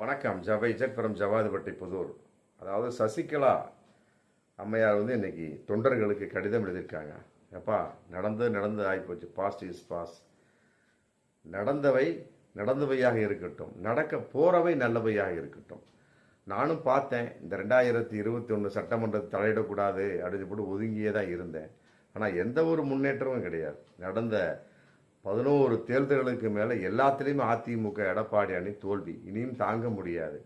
வணக்கம் ஜவை ஜெட் ஃப்ரம் ஜவாதுபட்டி புதூர். அதாவது சசிகலா அம்மையார் வந்து இன்னைக்கு தொண்டர்களுக்கு கடிதம் எழுதியிருக்காங்க. எப்பா நடந்து நடந்து ஆகிப்போச்சு. பாஸ்ட் இஸ் பாஸ் நடந்தவை நடந்தவையாக இருக்கட்டும். நடக்க போகிறவை நல்லவையாக இருக்கட்டும். நானும் பார்த்தேன் இந்த ரெண்டாயிரத்தி இருபத்தி ஒன்று சட்டமன்றத்தை தலையிடக்கூடாது அப்படின்னு போட்டு ஒதுங்கியே தான் இருந்தேன். ஆனால் எந்த ஒரு முன்னேற்றமும் கிடையாது. நடந்த பதினோரு தேர்தல்களுக்கு மேலே எல்லாத்துலேயுமே அதிமுக எடப்பாடி அணி தோல்வி. இனியும் தாங்க முடியாது.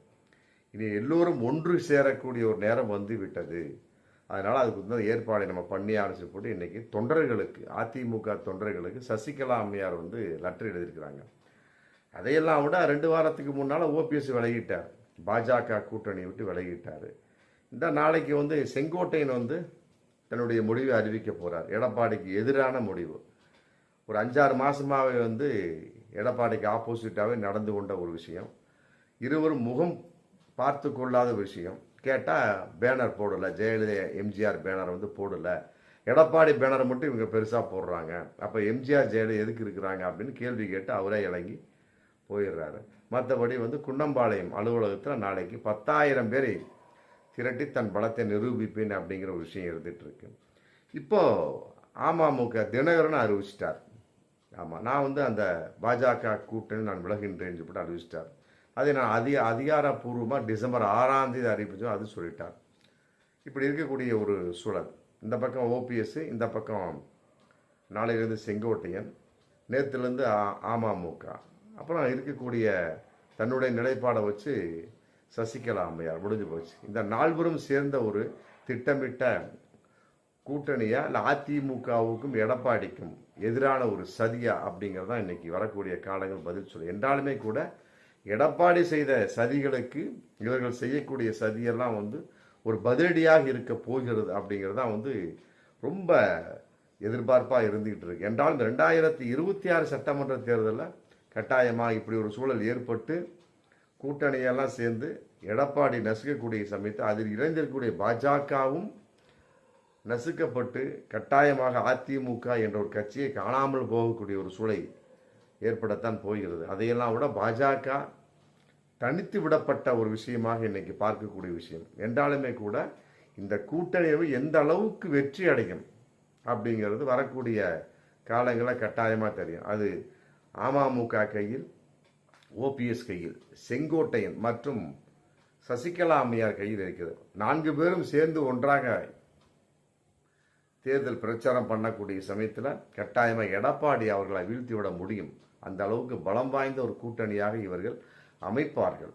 இனி எல்லோரும் ஒன்று சேரக்கூடிய ஒரு நேரம் வந்து விட்டது. அதனால் அதுக்கு வந்து ஏற்பாடை நம்ம பண்ணி ஆரம்பிச்சு போட்டு இன்றைக்கி தொண்டர்களுக்கு அதிமுக தொண்டர்களுக்கு சசிகலா அம்மையார் வந்து லெட்டர் எழுதியிருக்கிறாங்க. அதையெல்லாம் விட ரெண்டு வாரத்துக்கு முன்னால் ஓபிஎஸ் விலகிட்டார். பாஜக கூட்டணி விட்டு விலகிட்டார். இந்த நாளைக்கு வந்து செங்கோட்டையன் வந்து தன்னுடைய முடிவை அறிவிக்க போகிறார் எடப்பாடிக்கு எதிரான முடிவு. ஒரு அஞ்சாறு மாதமாகவே வந்து எடப்பாடிக்கு ஆப்போசிட்டாகவே நடந்து கொண்ட ஒரு விஷயம். இருவரும் முகம் பார்த்து கொள்ளாத விஷயம். கேட்டால் பேனர் போடலை. ஜெயலலிதா எம்ஜிஆர் பேனர் வந்து போடலை. எடப்பாடி பேனரை மட்டும் இவங்க பெருசாக போடுறாங்க. அப்போ எம்ஜிஆர் ஜெயலலிதா எதுக்கு இருக்கிறாங்க அப்படின்னு கேள்வி கேட்டு அவரே இறங்கி போயிடுறாரு. மற்றபடி வந்து குன்னம்பாளையம் அலுவலகத்தில் நாளைக்கு பத்தாயிரம் பேரை திரட்டி தன் பலத்தை நிரூபிப்பேன் அப்படிங்கிற ஒரு விஷயம் இருந்துகிட்ருக்கு இப்போது அமமுக தினகரன் அறிவிச்சிட்டார். ஆமாம் நான் வந்து அந்த பாஜக கூட்டணி நான் விலகின்றேன் சொல்லிட்டு அறிவிச்சிட்டார். அதை நான் அதிக அதிகாரப்பூர்வமாக டிசம்பர் ஆறாம் தேதி அறிவிச்சோம் அது சொல்லிட்டார். இப்படி இருக்கக்கூடிய ஒரு சூழல். இந்த பக்கம் ஓபிஎஸ் இந்த பக்கம் நாளையிலேருந்து செங்கோட்டையன் நேற்றுலேருந்து அமமுக அப்புறம் இருக்கக்கூடிய தன்னுடைய நிலைப்பாடை வச்சு சசிகலா அம்மையார் முடிஞ்சு போச்சு. இந்த நால்வரும் சேர்ந்த ஒரு திட்டமிட்ட கூட்டணியா இல்லை அதிமுகவுக்கும் எடப்பாடிக்கும் எதிரான ஒரு சதியா அப்படிங்கிறது தான் இன்னைக்கு வரக்கூடிய காலங்கள் பதில் சொல்லு என்றாலுமே கூட எடப்பாடி செய்த சதிகளுக்கு இவர்கள் செய்யக்கூடிய சதியெல்லாம் வந்து ஒரு பதிலடியாக இருக்க போகிறது அப்படிங்கிறது தான் வந்து ரொம்ப எதிர்பார்ப்பாக இருந்துகிட்டு இருக்கு. என்றாலும் ரெண்டாயிரத்தி இருபத்தி ஆறு சட்டமன்ற தேர்தலில் கட்டாயமாக இப்படி ஒரு சூழல் ஏற்பட்டு கூட்டணியெல்லாம் சேர்ந்து எடப்பாடி நசுக்கக்கூடிய சமயத்தில் அதில் இணைந்திருக்கக்கூடிய பாஜகவும் நசுக்கப்பட்டு கட்டாயமாக அதிமுக என்ற ஒரு கட்சியை காணாமல் போகக்கூடிய ஒரு சூழலை ஏற்படத்தான் போகிறது. அதையெல்லாம் விட பாஜக தனித்து விடப்பட்ட ஒரு விஷயமாக இன்னைக்கு பார்க்கக்கூடிய விஷயம். என்றாலுமே கூட இந்த கூட்டணியை எந்த அளவுக்கு வெற்றி அடையும் அப்படிங்கிறது வரக்கூடிய காலங்களில் கட்டாயமாக தெரியும். அது அமமுக கையில் ஓபிஎஸ் கையில் செங்கோட்டையன் மற்றும் சசிகலா அம்மையார் கையில் இருக்கிறது. நான்கு பேரும் சேர்ந்து ஒன்றாக தேர்தல் பிரச்சாரம் பண்ணக்கூடிய சமயத்தில் கட்டாயமாக எடப்பாடி அவர்களை வீழ்த்திவிட முடியும். அந்த அளவுக்கு பலம் வாய்ந்த ஒரு கூட்டணியாக இவர்கள் அமைப்பார்கள்.